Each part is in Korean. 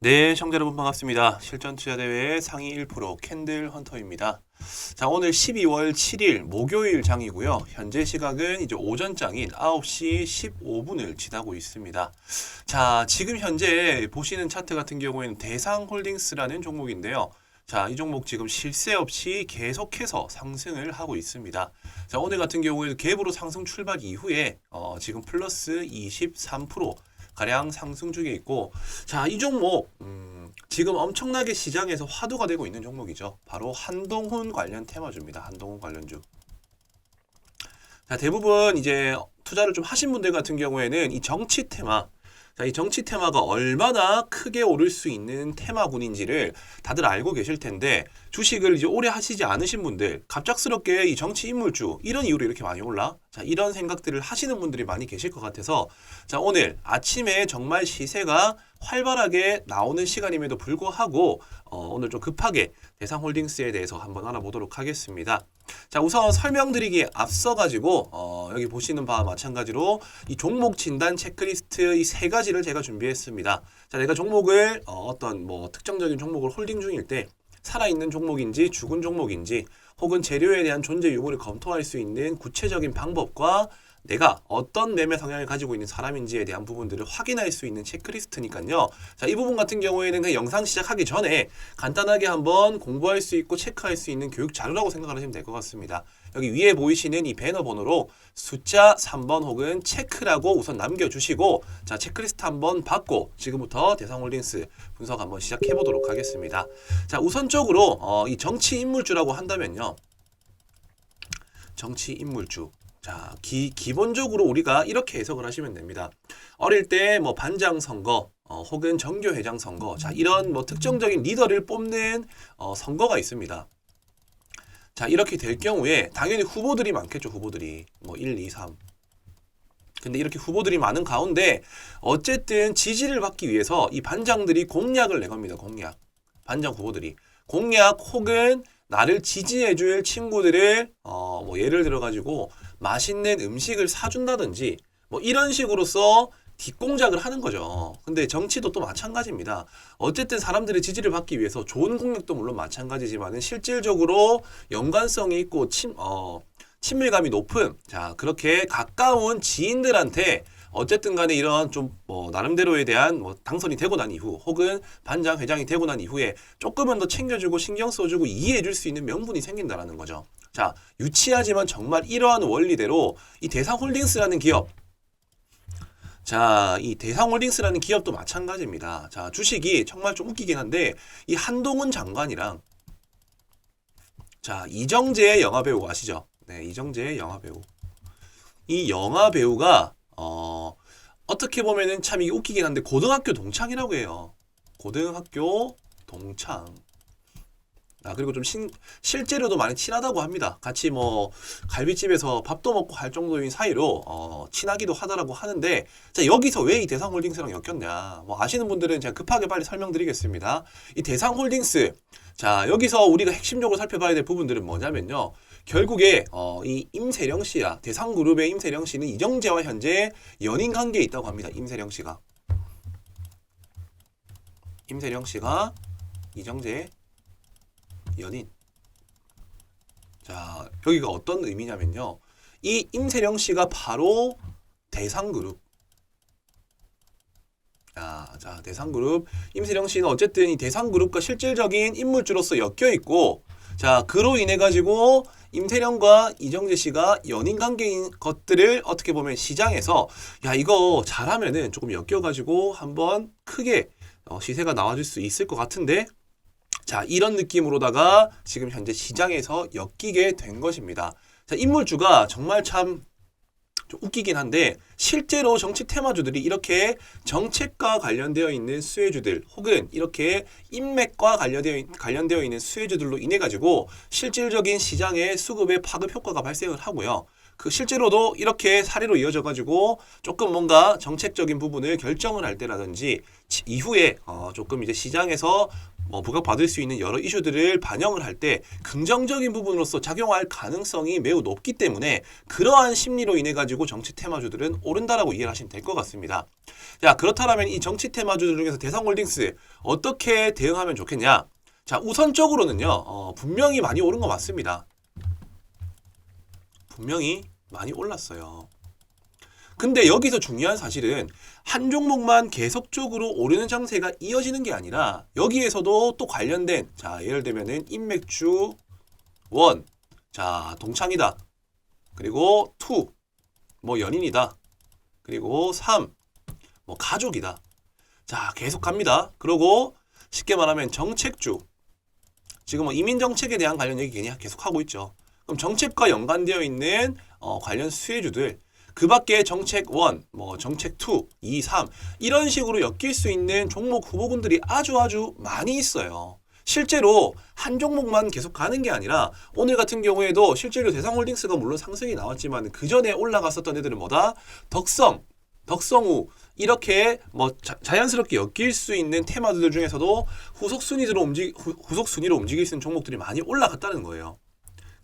네, 시청자 여러분 반갑습니다. 실전 투자 대회 상위 1% 캔들 헌터입니다. 자, 오늘 12월 7일 목요일 장이고요. 현재 시각은 이제 오전 장인 9시 15분을 지나고 있습니다. 자, 지금 현재 보시는 차트 같은 경우에는 대상 홀딩스라는 종목인데요. 자, 이 종목 지금 실세 없이 계속해서 상승을 하고 있습니다. 자, 오늘 같은 경우에는 갭으로 상승 출발 이후에 어, 지금 플러스 23% 가량 상승 중에 있고 자, 이 종목 음, 지금 엄청나게 시장에서 화두가 되고 있는 종목이죠. 바로 한동훈 관련 테마주입니다. 한동훈 관련주. 자, 대부분 이제 투자를 좀 하신 분들 같은 경우에는 이 정치 테마 자, 이 정치 테마가 얼마나 크게 오를 수 있는 테마군인지를 다들 알고 계실 텐데 주식을 이제 오래 하시지 않으신 분들 갑작스럽게 이 정치 인물주 이런 이유로 이렇게 많이 올라 자 이런 생각들을 하시는 분들이 많이 계실 것 같아서 자 오늘 아침에 정말 시세가 활발하게 나오는 시간임에도 불구하고 어, 오늘 좀 급하게 대상홀딩스에 대해서 한번 알아보도록 하겠습니다. 자 우선 설명드리기에 앞서 가지고 어, 여기 보시는 바와 마찬가지로 이 종목 진단 체크리스트 이 세 가지를 제가 준비했습니다. 자 내가 종목을 어, 어떤 뭐 특정적인 종목을 홀딩 중일 때 살아있는 종목인지 죽은 종목인지 혹은 재료에 대한 존재 유무를 검토할 수 있는 구체적인 방법과 내가 어떤 매매 성향을 가지고 있는 사람인지에 대한 부분들을 확인할 수 있는 체크리스트니까요. 자, 이 부분 같은 경우에는 그냥 영상 시작하기 전에 간단하게 한번 공부할 수 있고 체크할 수 있는 교육 자료라고 생각하시면 될 것 같습니다. 여기 위에 보이시는 이 배너 번호로 숫자 3번 혹은 체크라고 우선 남겨주시고 자 체크리스트 한번 받고 지금부터 대상홀딩스 분석 한번 시작해 보도록 하겠습니다. 자 우선적으로 어, 이 정치 인물주라고 한다면요. 정치 인물주 자, 기, 기본적으로 우리가 이렇게 해석을 하시면 됩니다. 어릴 때 뭐 반장 선거, 어, 혹은 정교회장 선거, 자, 이런 뭐 특정적인 리더를 뽑는 어, 선거가 있습니다. 자, 이렇게 될 경우에 당연히 후보들이 많겠죠, 후보들이. 뭐 1, 2, 3. 근데 이렇게 후보들이 많은 가운데 어쨌든 지지를 받기 위해서 이 반장들이 공약을 내겁니다, 공약. 반장 후보들이. 공약 혹은 나를 지지해줄 친구들을 어, 뭐 예를 들어 가지고 맛있는 음식을 사준다든지 뭐 이런 식으로서 뒷공작을 하는 거죠. 근데 정치도 또 마찬가지입니다. 어쨌든 사람들의 지지를 받기 위해서 좋은 공약도 물론 마찬가지지만은 실질적으로 연관성이 있고 친, 어, 친밀감이 높은 자 그렇게 가까운 지인들한테 어쨌든 간에 이런 좀 뭐 나름대로에 대한 뭐 당선이 되고 난 이후 혹은 반장 회장이 되고 난 이후에 조금은 더 챙겨주고 신경 써주고 이해해 줄 수 있는 명분이 생긴다라는 거죠. 자 유치하지만 정말 이러한 원리대로 이 대상홀딩스라는 기업 자, 이 대상홀딩스라는 기업도 마찬가지입니다. 자, 주식이 정말 좀 웃기긴 한데 이 한동훈 장관이랑 자, 이정재의 영화 배우 아시죠? 네, 이정재의 영화 배우. 이 영화 배우가 어 어떻게 보면은 참 이게 웃기긴 한데 고등학교 동창이라고 해요. 고등학교 동창. 아 그리고 좀 신, 실제로도 많이 친하다고 합니다. 같이 뭐 갈비집에서 밥도 먹고 할 정도인 사이로 어, 친하기도 하다라고 하는데 자 여기서 왜 이 대상홀딩스랑 엮였냐? 뭐 아시는 분들은 제가 급하게 빨리 설명드리겠습니다. 이 대상홀딩스 자 여기서 우리가 핵심적으로 살펴봐야 될 부분들은 뭐냐면요. 결국에 어, 이 임세령 씨야 대상 그룹의 임세령 씨는 이정재와 현재 연인 관계에 있다고 합니다. 임세령 씨가 임세령 씨가 이정재 연인. 자, 여기가 어떤 의미냐면요. 이 임세령 씨가 바로 대상 그룹. 아, 자, 대상 그룹. 임세령 씨는 어쨌든 이 대상 그룹과 실질적인 인물주로서 엮여 있고, 자, 그로 인해 가지고 임세령과 이정재 씨가 연인 관계인 것들을 어떻게 보면 시장에서 야, 이거 잘하면은 조금 엮여 가지고 한번 크게 어, 시세가 나와줄 수 있을 것 같은데 자, 이런 느낌으로다가 지금 현재 시장에서 엮이게 된 것입니다. 자, 인물주가 정말 참 좀 웃기긴 한데 실제로 정치 테마주들이 이렇게 정책과 관련되어 있는 수혜주들 혹은 이렇게 인맥과 관련되어, 있- 관련되어 있는 수혜주들로 인해 가지고 실질적인 시장의 수급의 파급 효과가 발생을 하고요. 그 실제로도 이렇게 사례로 이어져 가지고 조금 뭔가 정책적인 부분을 결정을 할 때라든지 치- 이후에 어 조금 이제 시장에서 뭐 부각받을 수 있는 여러 이슈들을 반영을 할 때 긍정적인 부분으로서 작용할 가능성이 매우 높기 때문에 그러한 심리로 인해 가지고 정치 테마주들은 오른다라고 이해를 하시면 될 것 같습니다. 자 그렇다면 이 정치 테마주들 중에서 대상홀딩스 어떻게 대응하면 좋겠냐? 자 우선적으로는요 어, 분명히 많이 오른 거 맞습니다. 분명히 많이 올랐어요. 근데 여기서 중요한 사실은 한 종목만 계속적으로 오르는 장세가 이어지는 게 아니라 여기에서도 또 관련된 자 예를 들면은 인맥주 원, 자 동창이다. 그리고 투, 뭐 연인이다. 그리고 삼, 뭐 가족이다. 자 계속 갑니다. 그리고 쉽게 말하면 정책주. 지금 뭐 이민 정책에 대한 관련 얘기 계속 하고 있죠. 그럼 정책과 연관되어 있는 어, 관련 수혜주들 그 밖에 정책 1, 뭐 정책 2, 2, 3 이런 식으로 엮일 수 있는 종목 후보군들이 아주 아주 많이 있어요. 실제로 한 종목만 계속 가는 게 아니라 오늘 같은 경우에도 실제로 대상홀딩스가 물론 상승이 나왔지만 그 전에 올라갔었던 애들은 뭐다? 덕성, 덕성우 이렇게 뭐 자, 자연스럽게 엮일 수 있는 테마들 중에서도 후속 순위로 움직 후, 후속 순위로 움직일 수 있는 종목들이 많이 올라갔다는 거예요.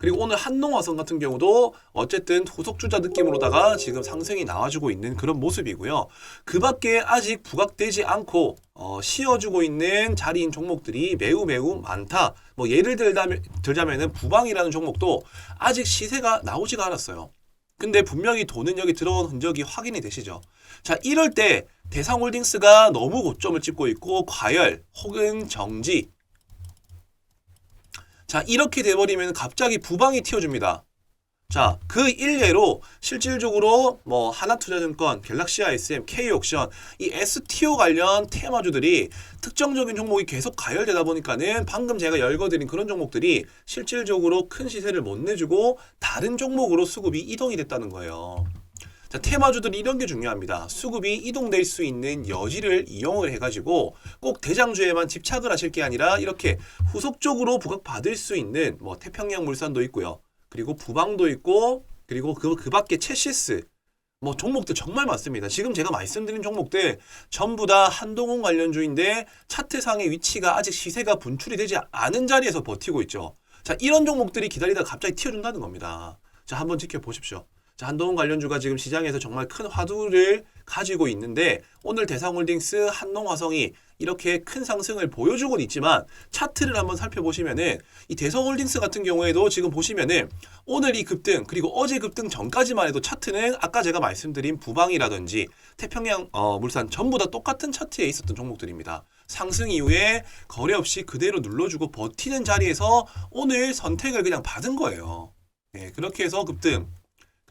그리고 오늘 한농화성 같은 경우도 어쨌든 후속주자 느낌으로다가 지금 상승이 나와주고 있는 그런 모습이고요. 그 밖에 아직 부각되지 않고 어, 쉬어주고 있는 자리인 종목들이 매우 매우 많다. 뭐 예를 들자면, 들자면은 부방이라는 종목도 아직 시세가 나오지가 않았어요. 근데 분명히 돈은 여기 들어온 흔적이 확인이 되시죠. 자, 이럴 때 대상홀딩스가 너무 고점을 찍고 있고 과열 혹은 정지 자, 이렇게 돼버리면 갑자기 부방이 튀어줍니다. 자, 그 일례로 실질적으로 뭐 하나투자증권, 갤럭시 ISM, K옥션, 이 STO 관련 테마주들이 특정적인 종목이 계속 가열되다 보니까는 방금 제가 열거드린 그런 종목들이 실질적으로 큰 시세를 못 내주고 다른 종목으로 수급이 이동이 됐다는 거예요. 자, 테마주들이 이런 게 중요합니다. 수급이 이동될 수 있는 여지를 이용을 해가지고 꼭 대장주에만 집착을 하실 게 아니라 이렇게 후속적으로 부각받을 수 있는 뭐 태평양 물산도 있고요. 그리고 부방도 있고 그리고 그, 그 밖에 체시스 뭐 종목들 정말 많습니다. 지금 제가 말씀드린 종목들 전부 다 한동훈 관련주인데 차트상의 위치가 아직 시세가 분출이 되지 않은 자리에서 버티고 있죠. 자, 이런 종목들이 기다리다가 갑자기 튀어준다는 겁니다. 자, 한번 지켜보십시오. 자, 한동훈 관련주가 지금 시장에서 정말 큰 화두를 가지고 있는데 오늘 대상홀딩스 한농화성이 이렇게 큰 상승을 보여주고는 있지만 차트를 한번 살펴보시면은 이 대성홀딩스 같은 경우에도 지금 보시면은 오늘 이 급등 그리고 어제 급등 전까지만 해도 차트는 아까 제가 말씀드린 부방이라든지 태평양 어, 물산 전부 다 똑같은 차트에 있었던 종목들입니다. 상승 이후에 거래 없이 그대로 눌러주고 버티는 자리에서 오늘 선택을 그냥 받은 거예요. 네, 그렇게 해서 급등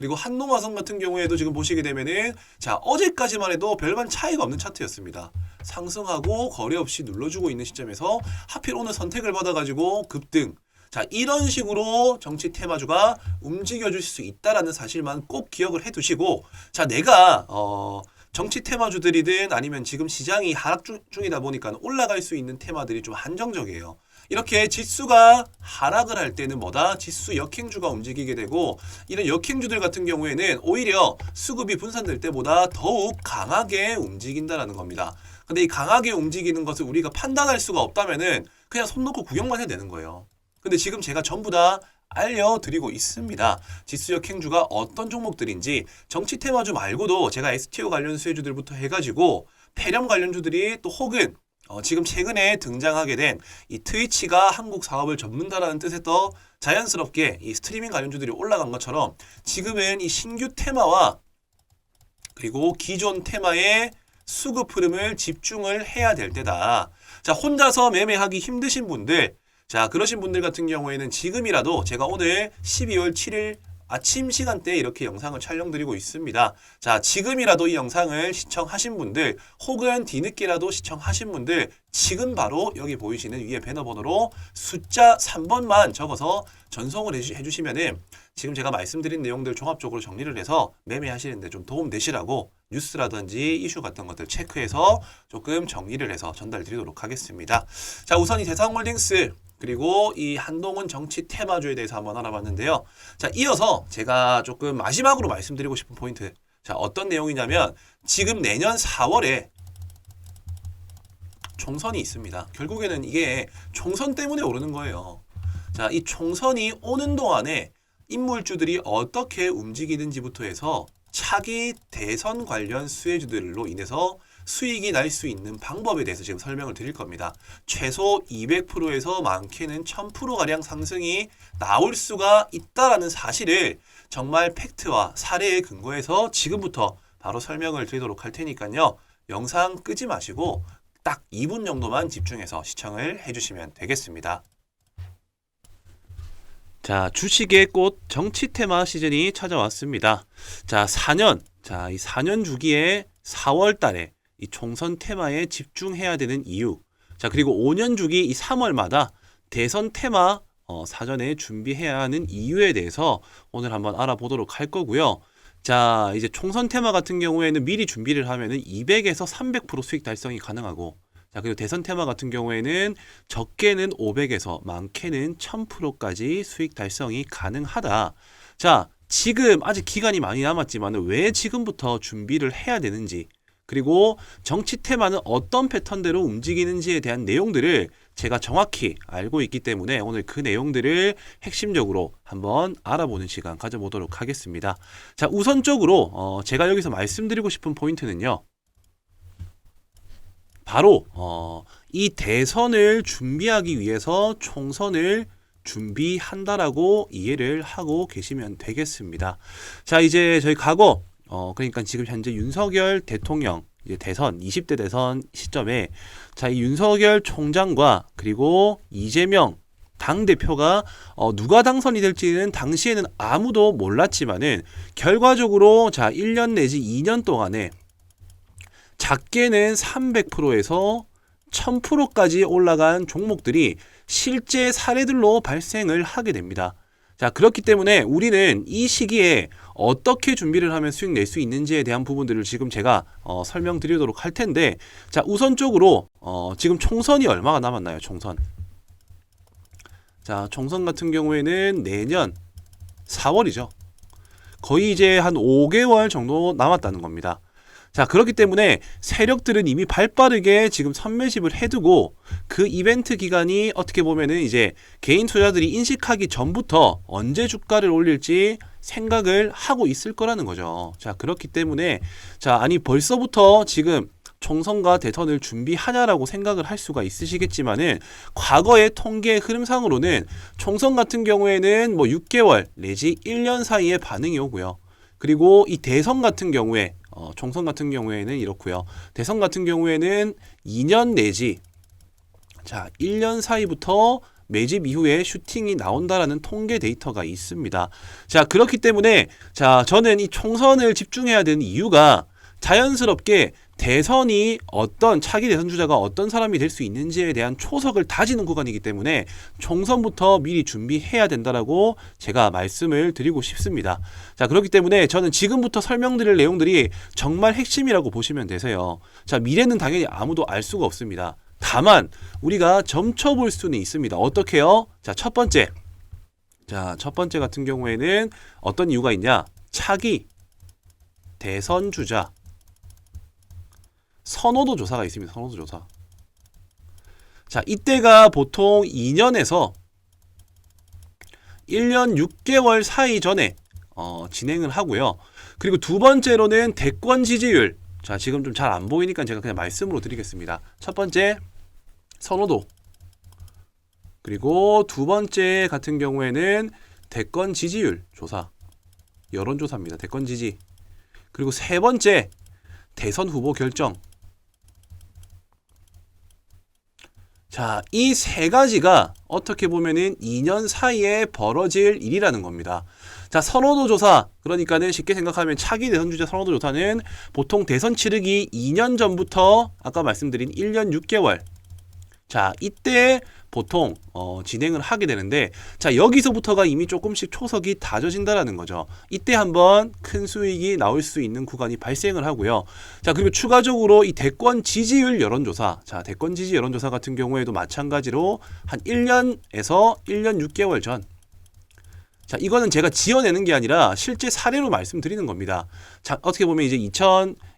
그리고 한농화성 같은 경우에도 지금 보시게 되면은 자 어제까지만 해도 별반 차이가 없는 차트였습니다. 상승하고 거래 없이 눌러주고 있는 시점에서 하필 오늘 선택을 받아가지고 급등. 자 이런 식으로 정치 테마주가 움직여줄 수 있다라는 사실만 꼭 기억을 해두시고 자 내가 어. 정치 테마주들이든 아니면 지금 시장이 하락 중, 중이다 보니까 올라갈 수 있는 테마들이 좀 한정적이에요. 이렇게 지수가 하락을 할 때는 뭐다? 지수 역행주가 움직이게 되고 이런 역행주들 같은 경우에는 오히려 수급이 분산될 때보다 더욱 강하게 움직인다라는 겁니다. 근데 이 강하게 움직이는 것을 우리가 판단할 수가 없다면은 그냥 손 놓고 구경만 해야 되는 거예요. 근데 지금 제가 전부 다 알려드리고 있습니다. 지수 역 행주가 어떤 종목들인지 정치 테마주 말고도 제가 STO 관련 수혜주들부터 해가지고 폐렴 관련주들이 또 혹은 어, 지금 최근에 등장하게 된 이 트위치가 한국 사업을 접는다라는 뜻에 더 자연스럽게 이 스트리밍 관련주들이 올라간 것처럼 지금은 이 신규 테마와 그리고 기존 테마의 수급 흐름을 집중을 해야 될 때다. 자, 혼자서 매매하기 힘드신 분들, 자, 그러신 분들 같은 경우에는 지금이라도 제가 오늘 12월 7일 아침 시간대에 이렇게 영상을 촬영드리고 있습니다. 자, 지금이라도 이 영상을 시청하신 분들 혹은 뒤늦게라도 시청하신 분들 지금 바로 여기 보이시는 위에 배너 번호로 숫자 3번만 적어서 전송을 해주, 해주시면은 지금 제가 말씀드린 내용들 종합적으로 정리를 해서 매매하시는데 좀 도움 되시라고 뉴스라든지 이슈 같은 것들 체크해서 조금 정리를 해서 전달 드리도록 하겠습니다. 자, 우선 이 대상홀딩스 그리고 이 한동훈 정치 테마주에 대해서 한번 알아봤는데요. 자, 이어서 제가 조금 마지막으로 말씀드리고 싶은 포인트. 자, 어떤 내용이냐면 지금 내년 4월에 총선이 있습니다. 결국에는 이게 총선 때문에 오르는 거예요. 자, 이 총선이 오는 동안에 인물주들이 어떻게 움직이는지부터 해서 차기 대선 관련 수혜주들로 인해서 수익이 날 수 있는 방법에 대해서 지금 설명을 드릴 겁니다. 최소 200%에서 많게는 1000%가량 상승이 나올 수가 있다라는 사실을 정말 팩트와 사례에 근거해서 지금부터 바로 설명을 드리도록 할 테니까요. 영상 끄지 마시고 딱 2분 정도만 집중해서 시청을 해주시면 되겠습니다. 자, 주식의 꽃 정치 테마 시즌이 찾아왔습니다. 자, 4년. 자, 이 4년 주기에 4월 달에 이 총선 테마에 집중해야 되는 이유. 자, 그리고 5년 주기 이 3월마다 대선 테마 어, 사전에 준비해야 하는 이유에 대해서 오늘 한번 알아보도록 할 거고요. 자, 이제 총선 테마 같은 경우에는 미리 준비를 하면은 200에서 300% 수익 달성이 가능하고 자, 그리고 대선 테마 같은 경우에는 적게는 500에서 많게는 1000%까지 수익 달성이 가능하다. 자, 지금 아직 기간이 많이 남았지만 왜 지금부터 준비를 해야 되는지 그리고 정치 테마는 어떤 패턴대로 움직이는지에 대한 내용들을 제가 정확히 알고 있기 때문에 오늘 그 내용들을 핵심적으로 한번 알아보는 시간 가져보도록 하겠습니다. 자, 우선적으로 어, 제가 여기서 말씀드리고 싶은 포인트는요. 바로 어, 이 대선을 준비하기 위해서 총선을 준비한다라고 이해를 하고 계시면 되겠습니다. 자, 이제 저희 과거 어, 그러니까 지금 현재 윤석열 대통령 이제 대선 20대 대선 시점에 자, 이 윤석열 총장과 그리고 이재명 당 대표가 어, 누가 당선이 될지는 당시에는 아무도 몰랐지만은 결과적으로 자 1년 내지 2년 동안에 작게는 300%에서 1000%까지 올라간 종목들이 실제 사례들로 발생을 하게 됩니다. 자, 그렇기 때문에 우리는 이 시기에 어떻게 준비를 하면 수익 낼 수 있는지에 대한 부분들을 지금 제가 어, 설명드리도록 할 텐데, 자, 우선적으로 어, 지금 총선이 얼마가 남았나요? 총선. 자, 총선 같은 경우에는 내년 4월이죠. 거의 이제 한 5개월 정도 남았다는 겁니다. 자, 그렇기 때문에 세력들은 이미 발 빠르게 지금 선매집을 해두고 그 이벤트 기간이 어떻게 보면은 이제 개인 투자들이 인식하기 전부터 언제 주가를 올릴지 생각을 하고 있을 거라는 거죠. 자, 그렇기 때문에 자, 아니 벌써부터 지금 총선과 대선을 준비하냐라고 생각을 할 수가 있으시겠지만은 과거의 통계 흐름상으로는 총선 같은 경우에는 뭐 6개월 내지 1년 사이에 반응이 오고요. 그리고 이 대선 같은 경우에 어, 총선 같은 경우에는 이렇고요. 대선 같은 경우에는 2년 내지 자 1년 사이부터 매집 이후에 슈팅이 나온다라는 통계 데이터가 있습니다. 자 그렇기 때문에 자 저는 이 총선을 집중해야 되는 이유가 자연스럽게 대선이 어떤 차기 대선 주자가 어떤 사람이 될 수 있는지에 대한 초석을 다지는 구간이기 때문에 총선부터 미리 준비해야 된다라고 제가 말씀을 드리고 싶습니다. 자, 그렇기 때문에 저는 지금부터 설명드릴 내용들이 정말 핵심이라고 보시면 되세요. 자, 미래는 당연히 아무도 알 수가 없습니다. 다만 우리가 점쳐볼 수는 있습니다. 어떻게요? 자, 첫 번째. 자, 첫 번째 같은 경우에는 어떤 이유가 있냐? 차기 대선 주자 선호도 조사가 있습니다. 선호도 조사. 자, 이때가 보통 2년에서 1년 6개월 사이 전에 어, 진행을 하고요. 그리고 두 번째로는 대권 지지율. 자, 지금 좀 잘 안 보이니까 제가 그냥 말씀으로 드리겠습니다. 첫 번째 선호도. 그리고 두 번째 같은 경우에는 대권 지지율 조사. 여론조사입니다. 대권 지지. 그리고 세 번째 대선 후보 결정. 자, 이 세 가지가 어떻게 보면은 2년 사이에 벌어질 일이라는 겁니다. 자, 선호도 조사. 그러니까는 쉽게 생각하면 차기 대선 주자 선호도 조사는 보통 대선 치르기 2년 전부터 아까 말씀드린 1년 6개월. 자, 이때 보통 어, 진행을 하게 되는데 자 여기서부터가 이미 조금씩 초석이 다져진다라는 거죠. 이때 한번 큰 수익이 나올 수 있는 구간이 발생을 하고요. 자 그리고 추가적으로 이 대권 지지율 여론조사, 자 대권 지지 여론조사 같은 경우에도 마찬가지로 한 1년에서 1년 6개월 전. 자, 이거는 제가 지어내는 게 아니라 실제 사례로 말씀드리는 겁니다. 자, 어떻게 보면 이제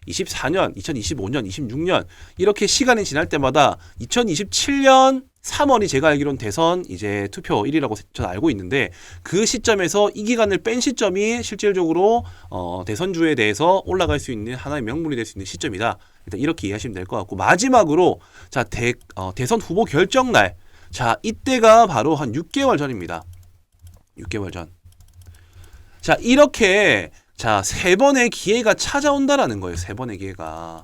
2024년, 2025년, 26년 이렇게 시간이 지날 때마다 2027년 3월이 제가 알기로는 대선 이제 투표 1위라고 저는 알고 있는데 그 시점에서 이 기간을 뺀 시점이 실질적으로 어, 대선주에 대해서 올라갈 수 있는 하나의 명분이 될 수 있는 시점이다. 일단 이렇게 이해하시면 될 것 같고 마지막으로 자 대, 어, 대선 후보 결정 날. 자 이때가 바로 한 6개월 전입니다. 6개월 전. 자 이렇게 자 세 번의 기회가 찾아온다라는 거예요. 세 번의 기회가.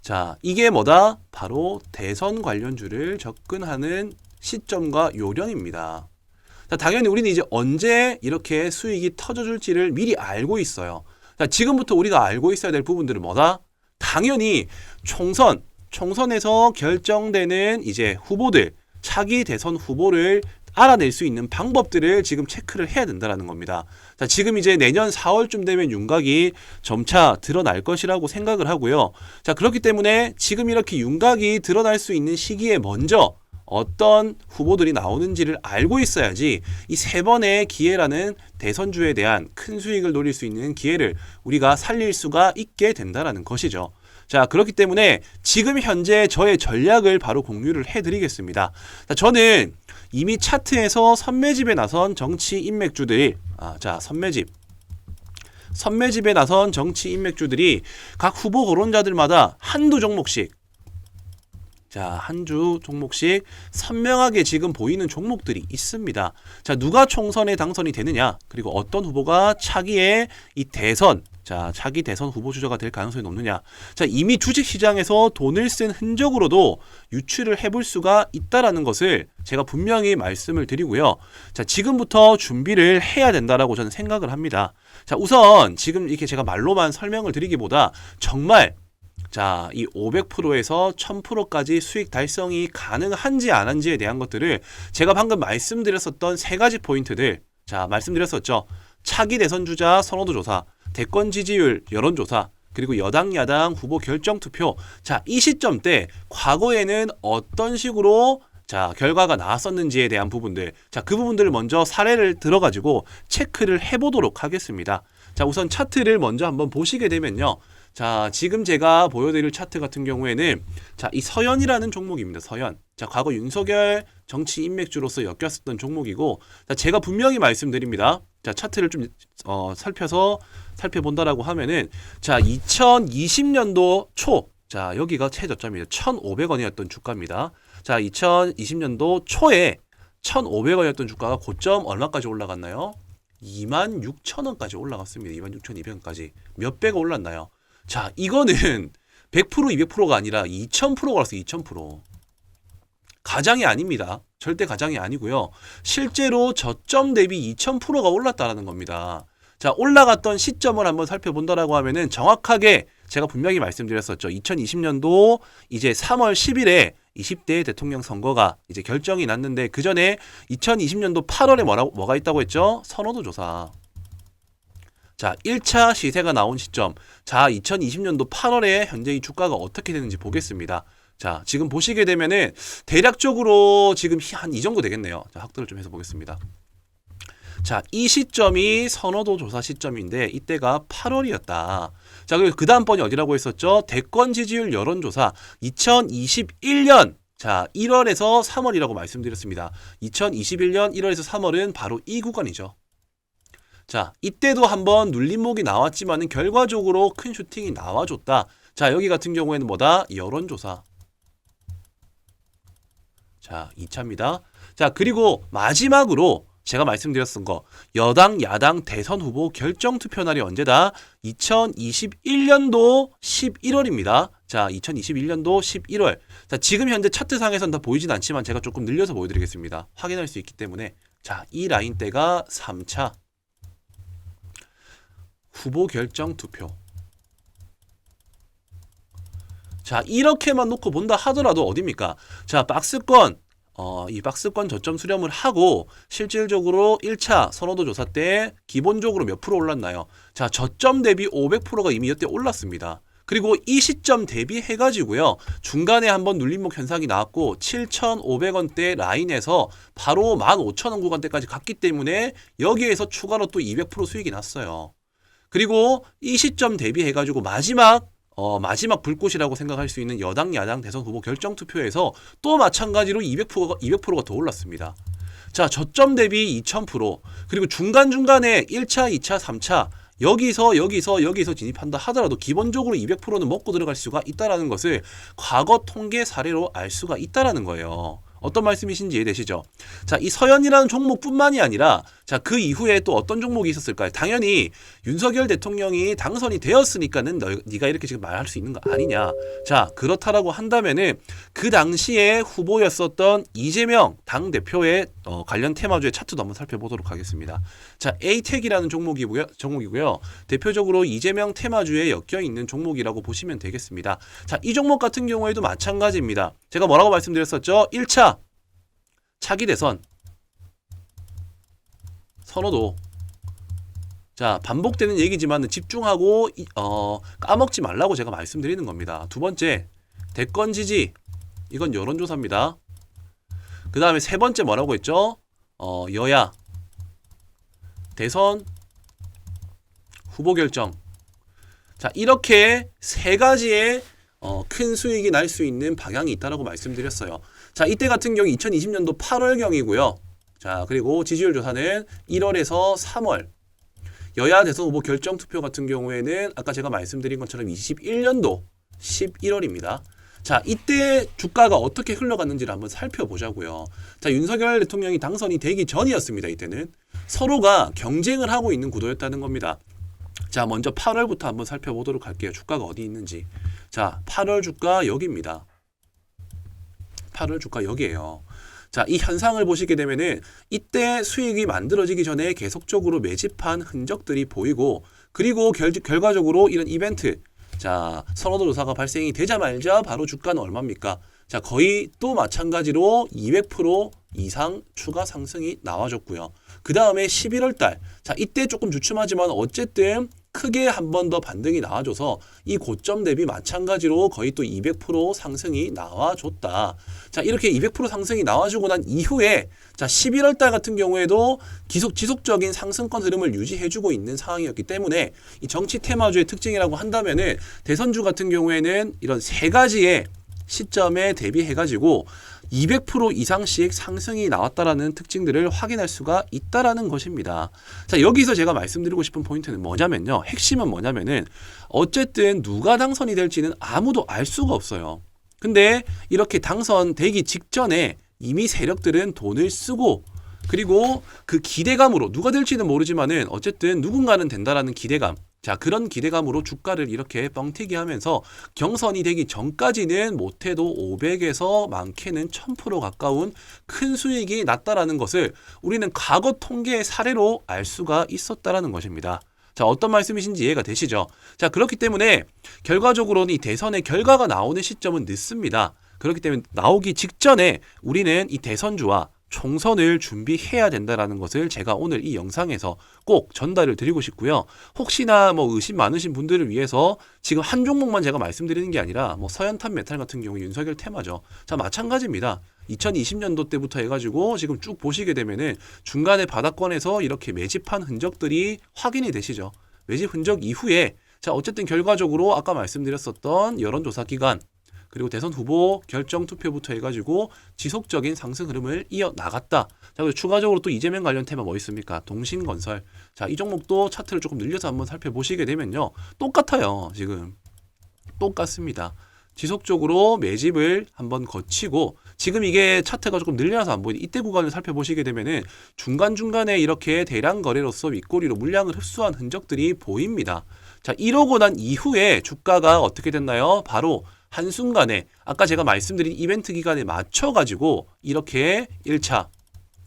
자, 이게 뭐다? 바로 대선 관련주를 접근하는 시점과 요령입니다. 자, 당연히 우리는 이제 언제 이렇게 수익이 터져줄지를 미리 알고 있어요. 자, 지금부터 우리가 알고 있어야 될 부분들은 뭐다? 당연히 총선, 총선에서 결정되는 이제 후보들, 차기 대선 후보를 알아낼 수 있는 방법들을 지금 체크를 해야 된다라는 겁니다. 자, 지금 이제 내년 4월쯤 되면 윤곽이 점차 드러날 것이라고 생각을 하고요. 자, 그렇기 때문에 지금 이렇게 윤곽이 드러날 수 있는 시기에 먼저 어떤 후보들이 나오는지를 알고 있어야지 이 세 번의 기회라는 대선주에 대한 큰 수익을 노릴 수 있는 기회를 우리가 살릴 수가 있게 된다라는 것이죠. 자, 그렇기 때문에 지금 현재 저의 전략을 바로 공유를 해드리겠습니다. 자, 저는 이미 차트에서 선매집에 나선 정치 인맥주들, 아, 자, 선매집. 선매집에 나선 정치 인맥주들이 각 후보 거론자들마다 한두 종목씩 자, 한 주 종목씩 선명하게 지금 보이는 종목들이 있습니다. 자, 누가 총선에 당선이 되느냐, 그리고 어떤 후보가 차기에 이 대선, 자, 차기 대선 후보 주자가 될 가능성이 높느냐. 자, 이미 주식 시장에서 돈을 쓴 흔적으로도 유추를 해볼 수가 있다라는 것을 제가 분명히 말씀을 드리고요. 자, 지금부터 준비를 해야 된다라고 저는 생각을 합니다. 자, 우선 지금 이렇게 제가 말로만 설명을 드리기보다 정말 자, 이 500%에서 1000%까지 수익 달성이 가능한지 안 한지에 대한 것들을 제가 방금 말씀드렸었던 세 가지 포인트들. 자, 말씀드렸었죠. 차기 대선 주자 선호도 조사, 대권 지지율 여론조사, 그리고 여당 야당 후보 결정 투표. 자, 이 시점 때 과거에는 어떤 식으로 자, 결과가 나왔었는지에 대한 부분들. 자, 그 부분들을 먼저 사례를 들어 가지고 체크를 해 보도록 하겠습니다. 자, 우선 차트를 먼저 한번 보시게 되면요. 자, 지금 제가 보여드릴 차트 같은 경우에는 자, 이 서연이라는 종목입니다. 서연. 자, 과거 윤석열 정치 인맥주로서 엮였었던 종목이고, 자, 제가 분명히 말씀드립니다. 자, 차트를 좀 어, 살펴서 살펴본다라고 하면은 자, 2020년도 초 자, 여기가 최저점이에요. 1,500원이었던 주가입니다. 자, 2020년도 초에 1,500원이었던 주가가 고점 얼마까지 올라갔나요? 26,000원까지 올라갔습니다. 26,200원까지. 몇 배가 올랐나요? 자, 이거는 100% 200%가 아니라 2000%가 올랐어요. 2000%. 가장이 아닙니다. 절대 가장이 아니고요. 실제로 저점 대비 2000%가 올랐다라는 겁니다. 자, 올라갔던 시점을 한번 살펴본다라고 하면은 정확하게 제가 분명히 말씀드렸었죠. 2020년도 이제 3월 10일에 20대 대통령 선거가 이제 결정이 났는데 그 전에 2020년도 8월에 뭐라 뭐가 있다고 했죠? 선호도 조사. 자, 1차 시세가 나온 시점. 자, 2020년도 8월에 현재 이 주가가 어떻게 되는지 보겠습니다. 자, 지금 보시게 되면은 대략적으로 지금 한 이 정도 되겠네요. 자, 확대를 좀 해서 보겠습니다. 자, 이 시점이 선호도 조사 시점인데 이때가 8월이었다. 자, 그리고 그 다음 번이 어디라고 했었죠? 대권 지지율 여론조사 2021년 자, 1월에서 3월이라고 말씀드렸습니다. 2021년 1월에서 3월은 바로 이 구간이죠. 자, 이때도 한번 눌림목이 나왔지만은 결과적으로 큰 슈팅이 나와줬다. 자, 여기 같은 경우에는 뭐다? 여론조사. 자, 2차입니다. 자, 그리고 마지막으로 제가 말씀드렸던 거 여당 야당 대선 후보 결정 투표 날이 언제다? 2021년도 11월입니다. 자, 2021년도 11월. 자, 지금 현재 차트상에선 다 보이진 않지만 제가 조금 늘려서 보여드리겠습니다. 확인할 수 있기 때문에 자, 이 라인대가 3차 후보 결정 투표. 자, 이렇게만 놓고 본다 하더라도 어딥니까? 자, 박스권 어, 이 박스권 저점 수렴을 하고 실질적으로 1차 선호도 조사 때 기본적으로 몇 프로 올랐나요? 자, 저점 대비 500%가 이미 이때 올랐습니다. 그리고 이 시점 대비해 가지고요. 중간에 한번 눌림목 현상이 나왔고 7,500원대 라인에서 바로 15,000원 구간대까지 갔기 때문에 여기에서 추가로 또 200% 수익이 났어요. 그리고 이 시점 대비해 가지고 마지막 어, 마지막 불꽃이라고 생각할 수 있는 여당 야당 대선 후보 결정 투표에서 또 마찬가지로 200%가 200%가 더 올랐습니다. 자, 저점 대비 2000% 그리고 중간중간에 1차, 2차, 3차 여기서 여기서 여기서 진입한다 하더라도 기본적으로 200%는 먹고 들어갈 수가 있다라는 것을 과거 통계 사례로 알 수가 있다라는 거예요. 어떤 말씀이신지 이해되시죠? 자, 이 서현이라는 종목뿐만이 아니라 자, 그 이후에 또 어떤 종목이 있었을까요? 당연히 윤석열 대통령이 당선이 되었으니까는 너, 네가 이렇게 지금 말할 수 있는 거 아니냐. 자, 그렇다라고 한다면은 그 당시에 후보였었던 이재명 당 대표의 어, 관련 테마주의 차트도 한번 살펴보도록 하겠습니다. 자, 에이텍이라는 종목이고요. 종목이고요. 대표적으로 이재명 테마주에 엮여 있는 종목이라고 보시면 되겠습니다. 자, 이 종목 같은 경우에도 마찬가지입니다. 제가 뭐라고 말씀드렸었죠? 1차 차기 대선 선호도 자 반복되는 얘기지만 집중하고 이- 어, 까먹지 말라고 제가 말씀드리는 겁니다. 두 번째 대권 지지 이건 여론조사입니다. 그 다음에 세 번째 뭐라고 했죠? 어, 여야 대선 후보 결정 자 이렇게 세 가지의 어, 큰 수익이 날 수 있는 방향이 있다라고 말씀드렸어요. 자 이때 같은 경우 2020년도 8월경이고요. 자 그리고 지지율 조사는 1월에서 3월 여야 대선 후보 결정 투표 같은 경우에는 아까 제가 말씀드린 것처럼 21년도 11월입니다. 자, 이때 주가가 어떻게 흘러갔는지를 한번 살펴보자고요. 자, 윤석열 대통령이 당선이 되기 전이었습니다. 이때는 서로가 경쟁을 하고 있는 구도였다는 겁니다. 자, 먼저 8월부터 한번 살펴보도록 할게요. 주가가 어디 있는지. 자, 8월 주가 여기입니다. 8월 주가 여기에요. 자, 이 현상을 보시게 되면은 이때 수익이 만들어지기 전에 계속적으로 매집한 흔적들이 보이고 그리고 결, 결과적으로 이런 이벤트 자, 선호도 조사가 발생이 되자마자 바로 주가는 얼마입니까? 자, 거의 또 마찬가지로 200% 이상 추가 상승이 나와줬고요. 그 다음에 11월 달. 자, 이때 조금 주춤하지만 어쨌든 크게 한 번 더 반등이 나와줘서 이 고점 대비 마찬가지로 거의 또 200% 상승이 나와줬다. 자, 이렇게 200% 상승이 나와주고 난 이후에 자, 11월 달 같은 경우에도 지속, 지속적인 상승권 흐름을 유지해주고 있는 상황이었기 때문에 이 정치 테마주의 특징이라고 한다면은 대선주 같은 경우에는 이런 세 가지의 시점에 대비해가지고 200% 이상씩 상승이 나왔다라는 특징들을 확인할 수가 있다라는 것입니다. 자, 여기서 제가 말씀드리고 싶은 포인트는 뭐냐면요. 핵심은 뭐냐면은 어쨌든 누가 당선이 될지는 아무도 알 수가 없어요. 근데 이렇게 당선되기 직전에 이미 세력들은 돈을 쓰고 그리고 그 기대감으로 누가 될지는 모르지만은 어쨌든 누군가는 된다라는 기대감 자 그런 기대감으로 주가를 이렇게 뻥튀기 하면서 경선이 되기 전까지는 못해도 500에서 많게는 1000% 가까운 큰 수익이 났다라는 것을 우리는 과거 통계의 사례로 알 수가 있었다라는 것입니다. 자, 어떤 말씀이신지 이해가 되시죠? 자, 그렇기 때문에 결과적으로는 이 대선의 결과가 나오는 시점은 늦습니다. 그렇기 때문에 나오기 직전에 우리는 이 대선주와 총선을 준비해야 된다라는 것을 제가 오늘 이 영상에서 꼭 전달을 드리고 싶고요. 혹시나 뭐 의심 많으신 분들을 위해서 지금 한 종목만 제가 말씀드리는 게 아니라 뭐 서현탄 메탈 같은 경우 윤석열 테마죠. 자, 마찬가지입니다. 2020년도 때부터 해가지고 지금 쭉 보시게 되면은 중간에 바닥권에서 이렇게 매집한 흔적들이 확인이 되시죠. 매집 흔적 이후에 자 어쨌든 결과적으로 아까 말씀드렸었던 여론조사 기관 그리고 대선 후보 결정 투표부터 해가지고 지속적인 상승 흐름을 이어 나갔다. 자 그리고 추가적으로 또 이재명 관련 테마 뭐 있습니까? 동신건설. 자 이 종목도 차트를 조금 늘려서 한번 살펴보시게 되면요 똑같아요 지금 똑같습니다. 지속적으로 매집을 한번 거치고 지금 이게 차트가 조금 늘려서 안 보이는 이때 구간을 살펴보시게 되면은 중간중간에 이렇게 대량 거래로서 윗꼬리로 물량을 흡수한 흔적들이 보입니다. 자, 이러고 난 이후에 주가가 어떻게 됐나요? 바로 한순간에 아까 제가 말씀드린 이벤트 기간에 맞춰 가지고 이렇게 1차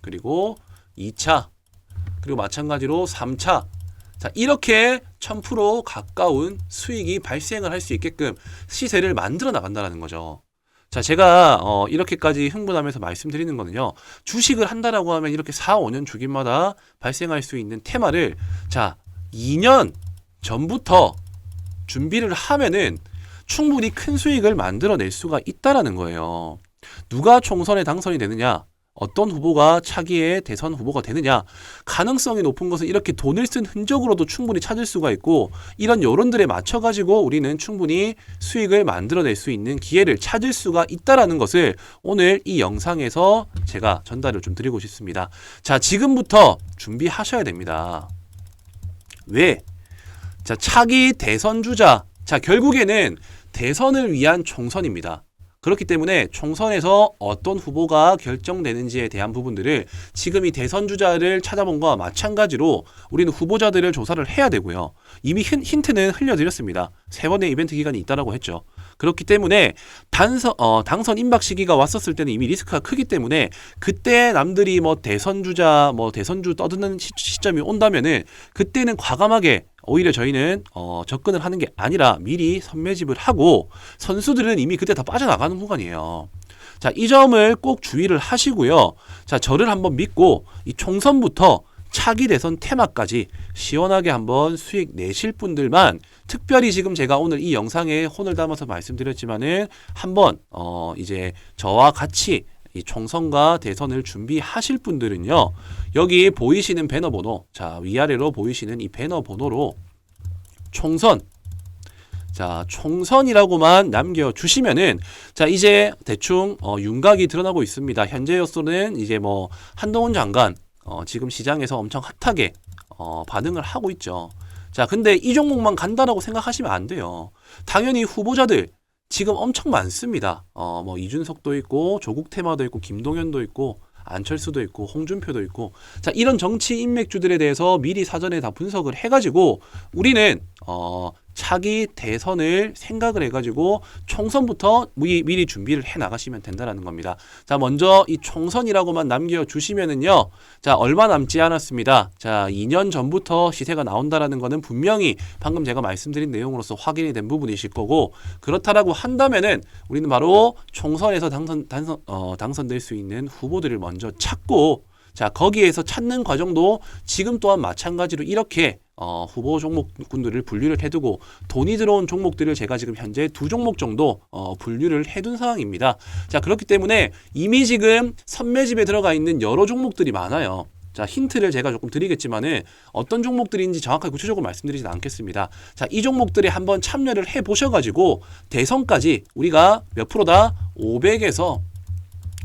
그리고 2차 그리고 마찬가지로 3차 자, 이렇게 1000% 가까운 수익이 발생을 할 수 있게끔 시세를 만들어 나간다는 거죠. 자, 제가 어, 이렇게까지 흥분하면서 말씀드리는 거는요. 주식을 한다라고 하면 이렇게 4, 5년 주기마다 발생할 수 있는 테마를 자, 2년 전부터 준비를 하면은 충분히 큰 수익을 만들어낼 수가 있다라는 거예요. 누가 총선에 당선이 되느냐? 어떤 후보가 차기의 대선 후보가 되느냐 가능성이 높은 것은 이렇게 돈을 쓴 흔적으로도 충분히 찾을 수가 있고 이런 여론들에 맞춰 가지고 우리는 충분히 수익을 만들어낼 수 있는 기회를 찾을 수가 있다라는 것을 오늘 이 영상에서 제가 전달을 좀 드리고 싶습니다. 자 지금부터 준비하셔야 됩니다. 왜? 자 차기 대선 주자 자 결국에는 대선을 위한 총선입니다. 그렇기 때문에 총선에서 어떤 후보가 결정되는지에 대한 부분들을 지금 이 대선 주자를 찾아본 거와 마찬가지로 우리는 후보자들을 조사를 해야 되고요. 이미 힌, 힌트는 흘려드렸습니다. 세 번의 이벤트 기간이 있다라고 했죠. 그렇기 때문에 단선 어, 당선 임박 시기가 왔었을 때는 이미 리스크가 크기 때문에 그때 남들이 뭐 대선 주자 뭐 대선주 떠드는 시, 시점이 온다면은 그때는 과감하게 오히려 저희는 어, 접근을 하는 게 아니라 미리 선매집을 하고 선수들은 이미 그때 다 빠져나가는 구간이에요. 자, 이 점을 꼭 주의를 하시고요. 자, 저를 한번 믿고 이 총선부터 차기 대선 테마까지 시원하게 한번 수익 내실 분들만 특별히 지금 제가 오늘 이 영상에 혼을 담아서 말씀드렸지만은 한번 어 이제 저와 같이 이 총선과 대선을 준비하실 분들은요. 여기 보이시는 배너 번호, 자, 위아래로 보이시는 이 배너 번호로 총선 자, 총선이라고만 남겨주시면은, 자, 이제 대충, 어, 윤곽이 드러나고 있습니다. 현재로서는 이제 뭐, 한동훈 장관, 어, 지금 시장에서 엄청 핫하게, 어, 반응을 하고 있죠. 자, 근데 이 종목만 간다라고 생각하시면 안 돼요. 당연히 후보자들, 지금 엄청 많습니다. 어, 뭐, 이준석도 있고, 조국 테마도 있고, 김동연도 있고, 안철수도 있고 홍준표도 있고 자 이런 정치 인맥주들에 대해서 미리 사전에 다 분석을 해가지고 우리는 어 차기 대선을 생각을 해가지고 총선부터 미리, 미리 준비를 해 나가시면 된다라는 겁니다. 자 먼저 이 총선이라고만 남겨주시면은요 자 얼마 남지 않았습니다. 자 2년 전부터 시세가 나온다라는 거는 분명히 방금 제가 말씀드린 내용으로서 확인이 된 부분이실 거고 그렇다라고 한다면은 우리는 바로 총선에서 당선 당선 어, 당선될 수 있는 후보들을 먼저 찾고 자 거기에서 찾는 과정도 지금 또한 마찬가지로 이렇게 어, 후보 종목군들을 분류를 해두고 돈이 들어온 종목들을 제가 지금 현재 두 종목 정도 어, 분류를 해둔 상황입니다. 자 그렇기 때문에 이미 지금 선매집에 들어가 있는 여러 종목들이 많아요. 자 힌트를 제가 조금 드리겠지만은 어떤 종목들인지 정확하게 구체적으로 말씀드리진 않겠습니다. 자이 종목들에 한번 참여를 해 보셔가지고 대선까지 우리가 몇 프로다 500에서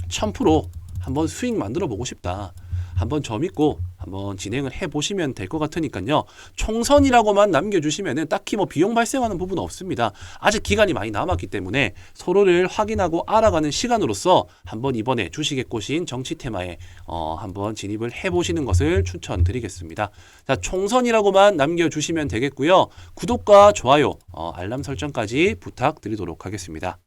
1000% 한번 수익 만들어 보고 싶다. 한번 점 있고 한번 진행을 해 보시면 될 것 같으니까요. 총선이라고만 남겨주시면은 딱히 뭐 비용 발생하는 부분은 없습니다. 아직 기간이 많이 남았기 때문에 서로를 확인하고 알아가는 시간으로서 한번 이번에 주식의 꽃인 정치 테마에 어, 한번 진입을 해 보시는 것을 추천드리겠습니다. 자, 총선이라고만 남겨주시면 되겠고요. 구독과 좋아요, 어, 알람 설정까지 부탁드리도록 하겠습니다.